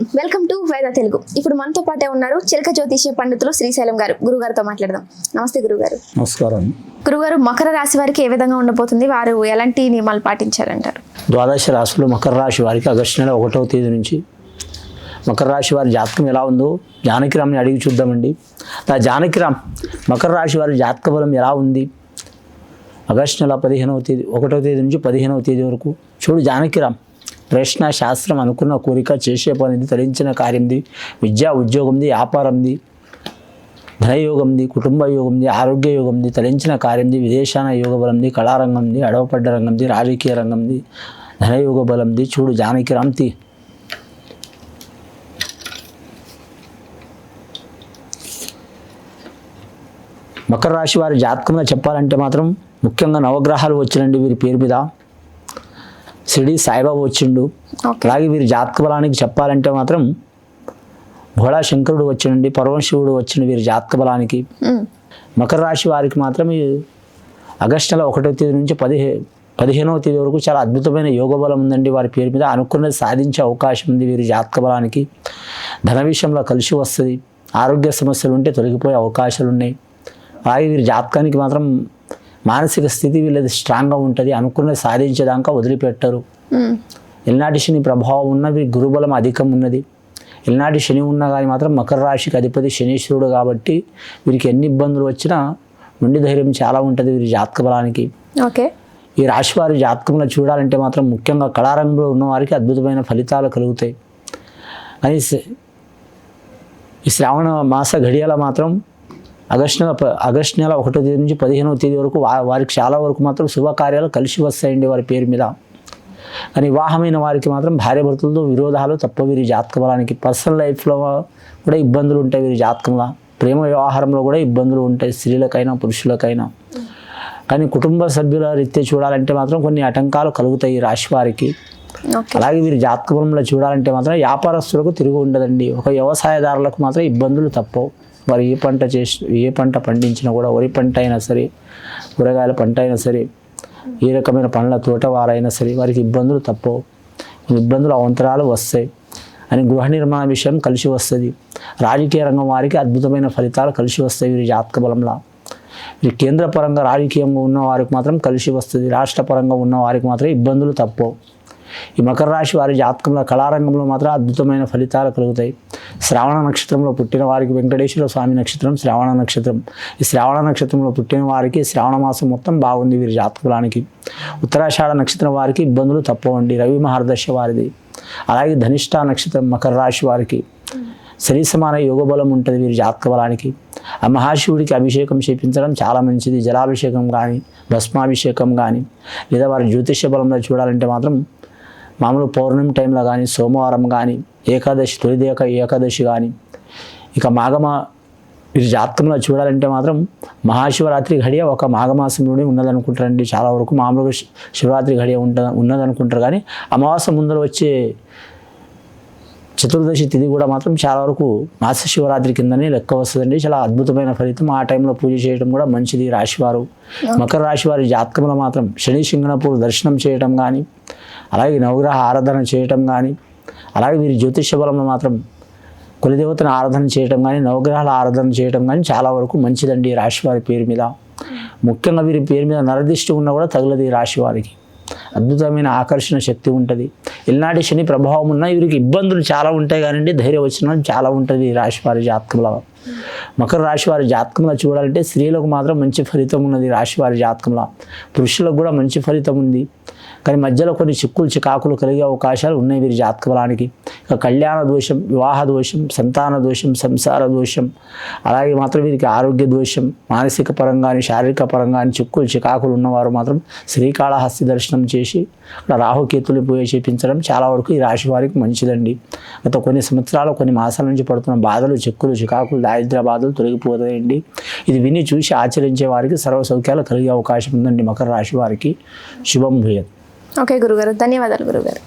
Welcome to వేద తెలుగు ఇప్పుడు మనతో పాటే ఉన్నారు చిలక జ్యోతిష్య పండితులు శ్రీశైలం గారు. గురుగారితో మాట్లాడదాం. నమస్తే గురుగారు. నమస్కారం. గురుగారు మకర రాశి వారికి ఏ విధంగా ఉండబోతుంది? వారు ఎలాంటి నియమాలు పాటించాలంటారు ద్వాదశ రాశులు మకర రాశి వారికి ఆగస్టు నెల ఒకటవ తేదీ నుంచి. మకర రాశి వారి జాతకం ఎలా ఉందో జానకిరామ్ని అడిగి చూద్దామండి. ఆ జానకిరామ్ మకర రాశి వారి జాతక బలం ఎలా ఉంది? ఆగస్టు నెల పదిహేనవ తేదీ ఒకటవ తేదీ నుంచి పదిహేనవ తేదీ వరకు. చూడు జానకిరామ్ ప్రశ్న శాస్త్రం అనుకున్న కోరిక చేసే పనిది తరించిన కార్యంది విద్యా ఉద్యోగంది వ్యాపారంది ధనయోగంది కుటుంబ యోగంది ఆరోగ్య యోగంది తలించిన కార్యంది విదేశాన యోగ బలంది కళారంగంది అడవపడ్డ రంగంది రాజకీయ రంగంది ధనయోగ బలంది చూడు జానకి రామ్తి. మకర రాశి వారి జాతకంలో చెప్పాలంటే మాత్రం ముఖ్యంగా నవగ్రహాలు వచ్చినండి వీరి పేరు మీద. షిరిడి సాయిబాబా వచ్చిండు. అలాగే వీరి జాతక బలానికి చెప్పాలంటే మాత్రం భోళా శంకరుడు వచ్చినండి పరమశివుడు వచ్చిన వీరి జాతక బలానికి మకర రాశి వారికి మాత్రం ఈ ఆగస్టు నెల ఒకటో తేదీ నుంచి పదిహే పదిహేనవ తేదీ వరకు చాలా అద్భుతమైన యోగ బలం ఉందండి. వారి పేరు మీద అనుకున్నది సాధించే అవకాశం ఉంది వీరి జాతక బలానికి ధన విషయంలో కలిసి వస్తుంది. ఆరోగ్య సమస్యలు ఉంటే తొలగిపోయే అవకాశాలు ఉన్నాయి. అలాగే వీరి జాతకానికి మాత్రం మానసిక స్థితి వీళ్ళది స్ట్రాంగ్గా ఉంటుంది అనుకున్నది సాధించేదాకా వదిలిపెట్టరు. ఎల్నాటి శని ప్రభావం ఉన్న వీరి గురుబలం అధికం ఉన్నది. ఎల్నాటి శని ఉన్నా కానీ మాత్రం మకర రాశికి అధిపతి శనీశ్వరుడు కాబట్టి వీరికి ఎన్ని ఇబ్బందులు వచ్చినా మొండి ధైర్యం చాలా ఉంటుంది వీరి జాతక బలానికి. ఓకే. ఈ రాశి వారి జాతకంలో చూడాలంటే మాత్రం ముఖ్యంగా కళారంగంలో ఉన్న వారికి అద్భుతమైన ఫలితాలు కలుగుతాయి. అని ఈ శ్రావణ మాస ఘడియల మాత్రం ఆగస్టు నెల ఆగస్టు నెల ఒకటో తేదీ నుంచి పదిహేనవ తేదీ వరకు వారికి చాలా వరకు మాత్రం శుభకార్యాలు కలిసి వస్తాయండి వారి పేరు మీద. కానీ వివాహమైన వారికి మాత్రం భార్య భర్తలతో విరోధాలు తప్ప వీరి జాతక బలానికి పర్సనల్ లైఫ్లో కూడా ఇబ్బందులు ఉంటాయి వీరి జాతకంలో. ప్రేమ వ్యవహారంలో కూడా ఇబ్బందులు ఉంటాయి స్త్రీలకైనా పురుషులకైనా. కానీ కుటుంబ సభ్యుల రీత్యా చూడాలంటే మాత్రం కొన్ని ఆటంకాలు కలుగుతాయి ఈ రాశి వారికి. అలాగే వీరి జాతక బలంలో చూడాలంటే మాత్రం వ్యాపారస్తులకు తిరిగి ఉండదండి. ఒక వ్యవసాయదారులకు మాత్రం ఇబ్బందులు తప్పవు. మరి ఏ పంట చేసి ఏ పంట పండించినా కూడా వరి పంట అయినా సరే కూరగాయల పంట అయినా సరే ఏ రకమైన పండ్ల తోట వారైనా సరే వారికి ఇబ్బందులు తప్పవు. ఇబ్బందులు అవంతరాలు వస్తాయి. అని గృహ నిర్మాణ విషయం కలిసి వస్తుంది. రాజకీయ రంగం వారికి అద్భుతమైన ఫలితాలు కలిసి వస్తాయి వీరి జాతక బలంలో. వీరి కేంద్ర పరంగా రాజకీయంగా ఉన్న వారికి మాత్రం కలిసి వస్తుంది. రాష్ట్ర పరంగా ఉన్న వారికి మాత్రం ఇబ్బందులు తప్పవు. ఈ మకర రాశి వారి జాతకంలో కళారంగంలో మాత్రం అద్భుతమైన ఫలితాలు కలుగుతాయి. శ్రావణ నక్షత్రంలో పుట్టిన వారికి వెంకటేశ్వర స్వామి నక్షత్రం శ్రావణ నక్షత్రం. ఈ శ్రావణ నక్షత్రంలో పుట్టిన వారికి శ్రావణ మాసం మొత్తం బాగుంది వీరి జాతకులానికి. ఉత్తరాషాఢ నక్షత్రం వారికి ఇబ్బందులు తప్పవండి. రవి మహర్దశ వారిది. అలాగే ధనిష్ట నక్షత్రం మకర రాశి వారికి. శరీ సమాన ఉంటుంది వీరి జాతక బలానికి ఆ మహాశివుడికి అభిషేకం చేపించడం చాలా మంచిది. జలాభిషేకం కానీ భస్మాభిషేకం కానీ లేదా వారి జ్యోతిష్య బలంలో చూడాలంటే మాత్రం మామూలు పౌర్ణమి టైంలో కానీ సోమవారం కానీ ఏకాదశి తొలిది ఏక ఏకాదశి కానీ ఇక మాఘమ వీరి జాతకంలో చూడాలంటే మాత్రం మహాశివరాత్రి ఘడియ ఒక మాఘమాసంలోనే ఉన్నదనుకుంటారండి. చాలా వరకు మామూలుగా శివరాత్రి ఘడియ ఉంట ఉన్నదనుకుంటారు కానీ అమావాస్య ముందర వచ్చే చతుర్దశి తిథి కూడా మాత్రం చాలా వరకు మాస శివరాత్రి కిందనే లెక్క వస్తుందండి. చాలా అద్భుతమైన ఫలితం. ఆ టైంలో పూజ చేయడం కూడా మంచిది. రాశివారు మకర రాశి వారి జాతకంలో మాత్రం శని సింగనపూర్ దర్శనం చేయడం కానీ అలాగే నవగ్రహ ఆరాధన చేయటం కానీ అలాగే వీరి జ్యోతిష బలంలో మాత్రం కులదేవతను ఆరాధన చేయటం కానీ నవగ్రహాల ఆరాధన చేయటం కానీ చాలా వరకు మంచిదండి రాశి వారి పేరు మీద. ముఖ్యంగా వీరి పేరు మీద నరదిష్టి ఉన్నా కూడా తగలదు ఈ రాశి వారికి. అద్భుతమైన ఆకర్షణ శక్తి ఉంటుంది. ఇలాంటి శని ప్రభావం ఉన్నా వీరికి ఇబ్బందులు చాలా ఉంటాయి కానివ్వండి ధైర్యం వచ్చిన చాలా ఉంటుంది ఈ రాశి వారి జాతకంలో. మకర రాశి వారి జాతకంలో చూడాలంటే స్త్రీలకు మాత్రం మంచి ఫలితం ఉన్నది రాశి వారి జాతకంలో. పురుషులకు కూడా మంచి ఫలితం ఉంది. కానీ మధ్యలో కొన్ని చిక్కులు చికాకులు కలిగే అవకాశాలు ఉన్నాయి వీరి జాతక బలానికి. ఇక కళ్యాణ దోషం వివాహ దోషం సంతాన దోషం సంసార దోషం అలాగే మాత్రం వీరికి ఆరోగ్య దోషం మానసిక పరంగా శారీరక పరంగా చిక్కులు చికాకులు ఉన్నవారు మాత్రం శ్రీకాళహస్తి దర్శనం చేసి అక్కడ రాహుకేతులు పోయి చేపించడం చాలా వరకు ఈ రాశి వారికి మంచిదండి. గత కొన్ని సంవత్సరాలు కొన్ని మాసాల నుంచి పడుతున్న బాధలు చిక్కులు చికాకులు దారిద్ర బాధలు తొలగిపోతాయండి. ఇది విని చూసి ఆచరించే వారికి సర్వ సౌఖ్యాలు కలిగే అవకాశం ఉందండి మకర రాశి వారికి. శుభం భూయత్. ఓకే గురుగారు ధన్యవాదాలు గురుగారు.